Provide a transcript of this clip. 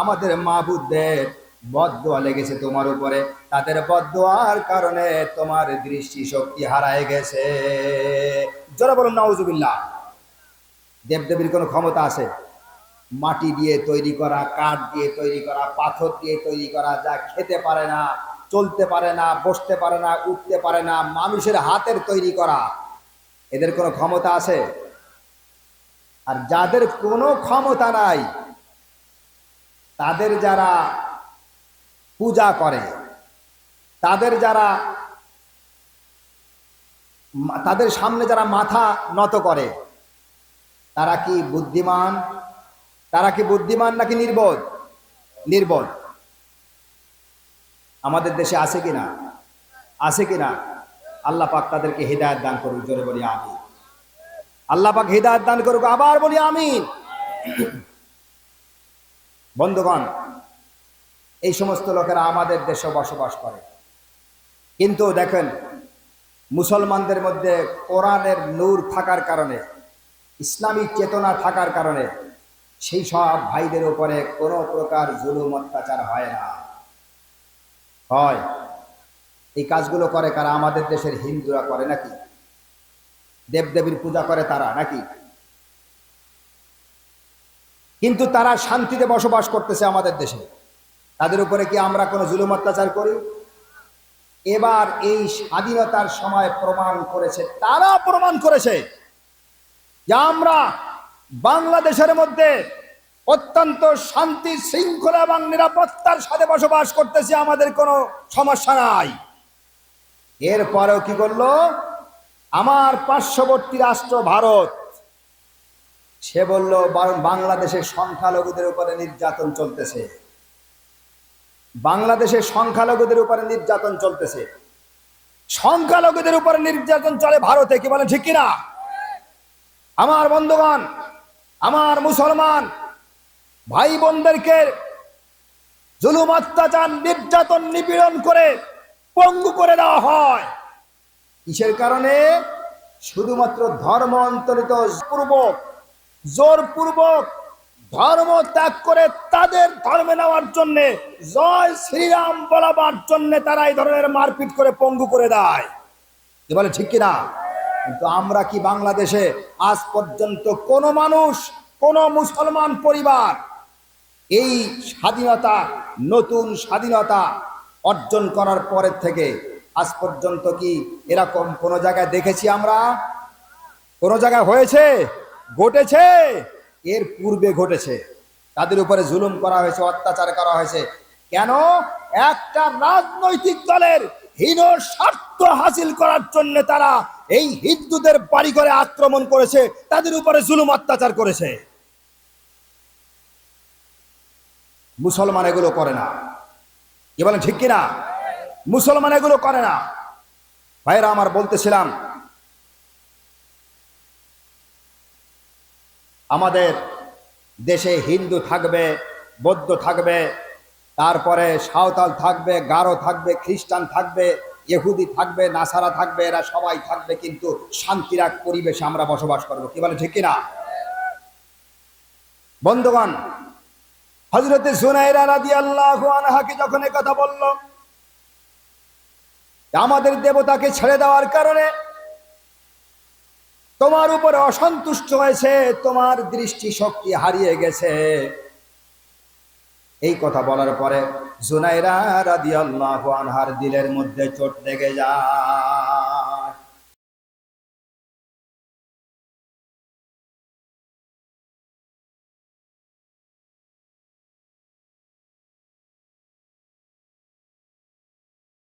আমাদের মাহবুদদের বদোয়া লেগেছে তোমার উপরে। তাদের বদোয়ার কারণে তোমার দৃষ্টি শক্তি হারায় গেছে। জোরে বলুন, নাউজুবিল্লাহ। দেবদেবীর কোনো ক্ষমতা আছে? মাটি দিয়ে তৈরি করা, কাঠ দিয়ে তৈরি করা, পাথর দিয়ে তৈরি করা যা খেতে পারে না, চলতে পারে না, বসতে পারে না, উঠতে পারে না, মানুষের হাতের তৈরি করা। এদের কোনো ক্ষমতা আছে? আর যাদের কোনো ক্ষমতা নাই তাদের যারা পূজা করে, তাদের যারা তাদের সামনে যারা মাথা নত করে, তারা কি বুদ্ধিমান? তারা কি বুদ্ধিমান নাকি নির্বোধ? নির্বোধ। আমাদের দেশে আছে কিনা আছে কিনা আল্লাহ পাক তাদেরকে হৃদায়ত দান করুক, জোরে বলি আমি আল্লাহ পাক হৃদায়ত দান করুক, আবার বলি আমি বন্ধুগণ, এই সমস্ত লোকেরা আমাদের দেশে বসবাস করে। কিন্তু দেখেন, মুসলমানদের মধ্যে কোরআনের নূর থাকার কারণে ইসলামিক চেতনা থাকার কারণে সেই সব ভাইদের উপরে কোনো প্রকার জুলুম, অত্যাচার হয় না। হয়। এই কাজগুলো করে কারা? আমাদের দেশের হিন্দুরা করে নাকি? দেবদেবীর পূজা করে তারা নাকি? কিন্তু তারা শান্তিতে বসবাস করতেছে আমাদের দেশে। তাদের উপরে কি আমরা কোনো জুলুম অত্যাচার করি? এবার এই স্বাধীনতার সময় প্রমাণ করেছে তারা প্রমাণ করেছে যে আমরা বাংলাদেশের মধ্যে অত্যন্ত শান্তি, শৃঙ্খলা এবং নিরাপত্তার সাথে বসবাস করতেছি, আমাদের কোনো সমস্যা নাই। এরপরেও কি করল? আমার পার্শ্ববর্তী রাষ্ট্র ভারত সে বলল বাংলাদেশের সংখ্যালঘুদের উপরে নির্যাতন চলতেছে। বাংলাদেশের সংখ্যালঘুদের উপরে নির্যাতন চলতেছে। সংখ্যালঘুদের উপরে নির্যাতন চলে ভারতে, কি বলে, ঠিক কিনা? আমার বন্ধুগণ, আমার মুসলমান ভাই বোনদেরকে জুলুম, অত্যাচার, নির্যাতন, নিপীড়ন করে পঙ্গু করে দেওয়া হয়। কিসের কারণে? শুধুমাত্র ধর্ম অন্তরিত পূর্বক জোরপূর্বক ধর্ম ত্যাগ করে তাদের ধর্মে নেওয়ার জন্যে, জয় শ্রীরাম বলাবার জন্য তারা এই ধরনের মারপিট করে পঙ্গু করে দেয়। বলে ঠিক কিনা? কিন্তু আমরা কি বাংলাদেশে আজ পর্যন্ত কোন মানুষ, কোন মুসলমান পরিবার এই স্বাধীনতা, নতুন স্বাধীনতা অর্জন করার পরের থেকে আজ পর্যন্ত কি এরকম কোন জায়গায় দেখেছি আমরা? কোন জায়গায় হয়েছে? ঘটেছে। এর পূর্বে ঘটেছে। তাদের উপরে জুলুম করা হয়েছে, অত্যাচার করা হয়েছে। কেন? একটা রাজনৈতিক দলের হীন স্বার্থ হাসিল করার জন্য তারা এই হিন্দুদের বাড়ি করে আক্রমণ করেছে, তাদের উপরে জুলুম অত্যাচার করেছে। মুসলমান এগুলো করে না। কি বলেন, ঠিক কিনা? মুসলমান এগুলো করে না। ভাইরা আমার বলতেছিলাম আমাদের দেশে হিন্দু থাকবে, বৌদ্ধ থাকবে, তারপরে সাঁওতাল থাকবে, গারো থাকবে, খ্রিস্টান থাকবে, ইহুদি থাকবে, নাসারা থাকবে, এরা সবাই থাকবে, কিন্তু শান্তির এক পরিবেশে আমরা বসবাস করব। কি বলে, ঠিক কিনা? বন্ধুগণ হজরতে সুনাইরা আল্লাহ যখন কথা বলল, আমাদের দেবতাকে ছেড়ে দেওয়ার কারণে তোমার উপরে অসন্তুষ্ট হয়েছে, তোমার দৃষ্টি শক্তি হারিয়ে গেছে। এই কথা বলার পরে জুনাইরা রাদিয়াল্লাহু আনহার দিলের মধ্যে চোট লেগে যায়।